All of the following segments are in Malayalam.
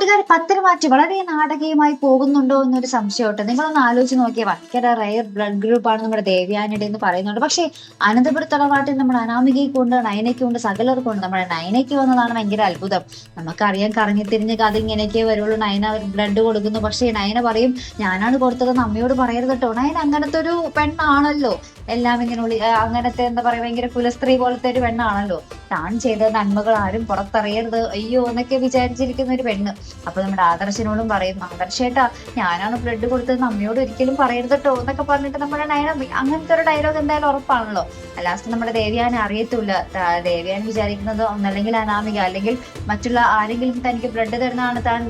കൂട്ടുകാർ പത്തിന് മാറ്റി വളരെ നാടകീയമായി പോകുന്നുണ്ടോ എന്നൊരു സംശയമുണ്ട്. നിങ്ങളൊന്ന് ആലോചിച്ച് നോക്കിയാൽ ഭയങ്കര റയർ ബ്ലഡ് ഗ്രൂപ്പാണ് നമ്മുടെ ദേവ്യാനിയുടെ എന്ന് പറയുന്നുണ്ട്. പക്ഷേ അനന്തപുര തറവാട്ടിൽ നമ്മുടെ അനാമികയ്ക്കുണ്ട് നയനയ്ക്കുണ്ട് സകലർക്കുണ്ട് നമ്മുടെ നയനയ്ക്ക് വന്നതാണ് ഭയങ്കര അത്ഭുതം. നമുക്കറിയാം കറങ്ങി തിരിഞ്ഞ് കഥ ഇങ്ങനെയൊക്കെ വരുള്ളൂ. നയന ബ്ലഡ് കൊടുക്കുന്നു. പക്ഷേ നയന പറയും ഞാനാണ് കൊടുത്തതെന്ന് അമ്മയോട് പറയരുത് കേട്ടോ നയന അങ്ങനത്തെ ഒരു പെണ്ണാണല്ലോ. എല്ലാം ഇങ്ങനെ അങ്ങനത്തെ എന്താ പറയുക ഭയങ്കര കുലസ്ത്രീ പോലത്തെ ഒരു പെണ്ണാണല്ലോ. താൻ ചെയ്ത നന്മകൾ ആരും പുറത്തറിയരുത്. അയ്യോ എന്നൊക്കെ വിചാരിച്ചിരിക്കുന്ന ഒരു പെണ്ണ്. അപ്പൊ നമ്മുടെ ആദർശനോടും പറയും ആദർശേട്ടാ ഞാനാണ് ബ്ലഡ് കൊടുത്തത് അമ്മയോട് ഒരിക്കലും പറയരുത് കേട്ടോ എന്നൊക്കെ പറഞ്ഞിട്ട് നമ്മുടെ നയന അങ്ങനത്തെ ഒരു ഡയലോഗ് എന്തായാലും ഉറപ്പാണല്ലോ. ലാസ്റ്റ് നമ്മുടെ ദേവിയാൻ അറിയത്തില്ല. ദേവിയാൻ വിചാരിക്കുന്നത് ഒന്നല്ലെങ്കിൽ അനാമിക അല്ലെങ്കിൽ മറ്റുള്ള ആരെങ്കിലും തനിക്ക് ബ്ലഡ് തരുന്നതാണ് താൻ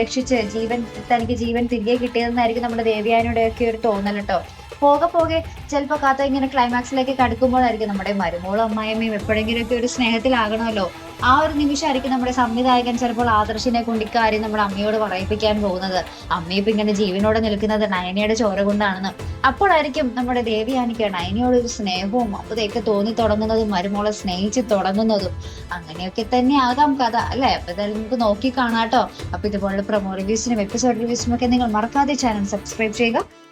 രക്ഷിച്ച് ജീവൻ തനിക്ക് ജീവൻ തിരികെ കിട്ടിയതെന്നായിരിക്കും നമ്മുടെ ദേവിയാനയുടെ ഒക്കെ ഒരു തോന്നൽ കേട്ടോ പോകെ പോകെ ചിലപ്പോൾ കഥ ഇങ്ങനെ ക്ലൈമാക്സിലേക്ക് കടക്കുമ്പോഴായിരിക്കും നമ്മുടെ മരുമോളും അമ്മായിയമ്മയും എപ്പോഴെങ്കിലുമൊക്കെ ഒരു സ്നേഹത്തിലാകണമല്ലോ. ആ ഒരു നിമിഷമായിരിക്കും നമ്മുടെ സംവിധായകൻ ചിലപ്പോൾ ആദർശിനെ കുണ്ടിക്കാരി നമ്മുടെ അമ്മയോട് പറയിപ്പിക്കാൻ പോകുന്നത്. അമ്മയിപ്പം ഇങ്ങനെ ജീവനോടെ നിൽക്കുന്നത് നയനയുടെ ചോര കൊണ്ടാണെന്ന്. അപ്പോഴായിരിക്കും നമ്മുടെ ദേവിയാനിക്ക് നയനയോട് ഒരു സ്നേഹവും അപ്പതൊക്കെ തോന്നി തുടങ്ങുന്നതും മരുമോളെ സ്നേഹിച്ച് തുടങ്ങുന്നതും. അങ്ങനെയൊക്കെ തന്നെ ആകാം കഥ അല്ലെ? അപ്പൊ എന്തായാലും നമുക്ക് നോക്കി കാണാട്ടോ അപ്പൊ ഇതുപോലുള്ള പ്രൊമോ റിവ്യൂസിനും എപ്പിസോഡ് റിവ്യൂസിനും ഒക്കെ നിങ്ങൾ മറക്കാതെ ചാനൽ സബ്സ്ക്രൈബ് ചെയ്യുക.